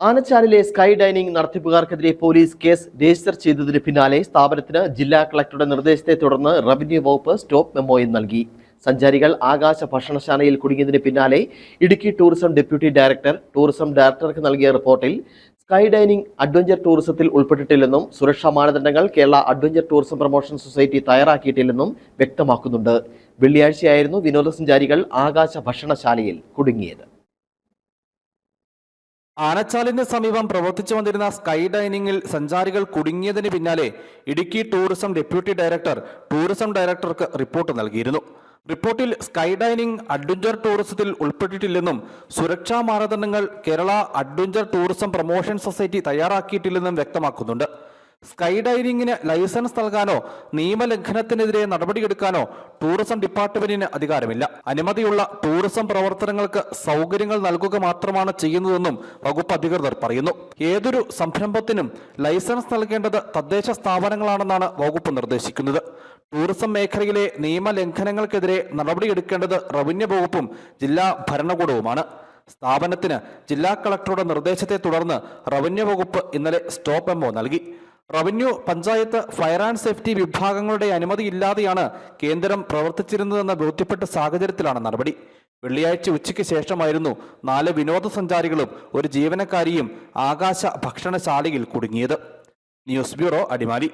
ആനച്ചാലിലെ sky dining നടത്തിപ്പുകാർക്കെതിരെ police case register ചെയ്തതിന് പിന്നാലെ സ്ഥാപനത്തിന് ജില്ലാ കളക്ടറുടെ നിർദ്ദേശത്തെ തുടർന്ന് റവന്യൂ വകുപ്പ് സ്റ്റോപ്പ് മെമ്മോയും നൽകി. സഞ്ചാരികൾ ആകാശ ഭക്ഷണശാലയിൽ കുടുങ്ങിയതിന് പിന്നാലെ Idukki tourism deputy director tourism ഡയറക്ടർക്ക് നൽകിയ റിപ്പോർട്ടിൽ സ്കൈ ഡൈനിങ് അഡ്വഞ്ചർ ടൂറിസത്തിൽ ഉൾപ്പെട്ടിട്ടില്ലെന്നും സുരക്ഷാ മാനദണ്ഡങ്ങൾ Kerala adventure tourism promotion society തയ്യാറാക്കിയിട്ടില്ലെന്നും വ്യക്തമാക്കുന്നുണ്ട്. വെള്ളിയാഴ്ചയായിരുന്നു വിനോദസഞ്ചാരികൾ ആകാശ ഭക്ഷണശാലയിൽ കുടുങ്ങിയത്. ആനച്ചാലിന് സമീപം പ്രവർത്തിച്ചു വന്നിരുന്ന സ്കൈ ഡൈനിങ്ങിൽ സഞ്ചാരികൾ കുടുങ്ങിയതിന് പിന്നാലെ Idukki tourism deputy director tourism ഡയറക്ടർക്ക് റിപ്പോർട്ട് നൽകിയിരുന്നു. റിപ്പോർട്ടിൽ സ്കൈ ഡൈനിങ് അഡ്വഞ്ചർ ടൂറിസത്തിൽ ഉൾപ്പെട്ടിട്ടില്ലെന്നും സുരക്ഷാ മാനദണ്ഡങ്ങൾ Kerala adventure tourism promotion society തയ്യാറാക്കിയിട്ടില്ലെന്നും വ്യക്തമാക്കുന്നുണ്ട്. സ്കൈ ഡൈവിംഗിന് ലൈസൻസ് നൽകാനോ നിയമലംഘനത്തിനെതിരെ നടപടിയെടുക്കാനോ ടൂറിസം ഡിപ്പാർട്ട്മെന്റിന് അധികാരമില്ല. അനുമതിയുള്ള ടൂറിസം പ്രവർത്തനങ്ങൾക്ക് സൗകര്യങ്ങൾ നൽകുക മാത്രമാണ് ചെയ്യുന്നതെന്നും വകുപ്പ് അധികൃതർ പറയുന്നു. ഏതൊരു സംരംഭത്തിനും ലൈസൻസ് നൽകേണ്ടത് തദ്ദേശ സ്ഥാപനങ്ങളാണെന്നാണ് വകുപ്പ് നിർദ്ദേശിക്കുന്നത്. ടൂറിസം മേഖലയിലെ നിയമലംഘനങ്ങൾക്കെതിരെ നടപടിയെടുക്കേണ്ടത് റവന്യൂ വകുപ്പും ജില്ലാ ഭരണകൂടവുമാണ്. സ്ഥാപനത്തിന് ജില്ലാ കളക്ടറുടെ നിർദ്ദേശത്തെ തുടർന്ന് റവന്യൂ വകുപ്പ് ഇന്നലെ സ്റ്റോപ്പ് എംഒ നൽകി. Revenue panchayat fire and safety വിഭാഗങ്ങളുടെ അനുമതിയില്ലാതെയാണ് കേന്ദ്രം പ്രവർത്തിച്ചിരുന്നതെന്ന് ബോധ്യപ്പെട്ട സാഹചര്യത്തിലാണ് നടപടി. വെള്ളിയാഴ്ച ഉച്ചയ്ക്ക് ശേഷമായിരുന്നു നാല് വിനോദസഞ്ചാരികളും ഒരു ജീവനക്കാരിയും ആകാശ ഭക്ഷണശാലയിൽ കുടുങ്ങിയത്. News bureau Adimali.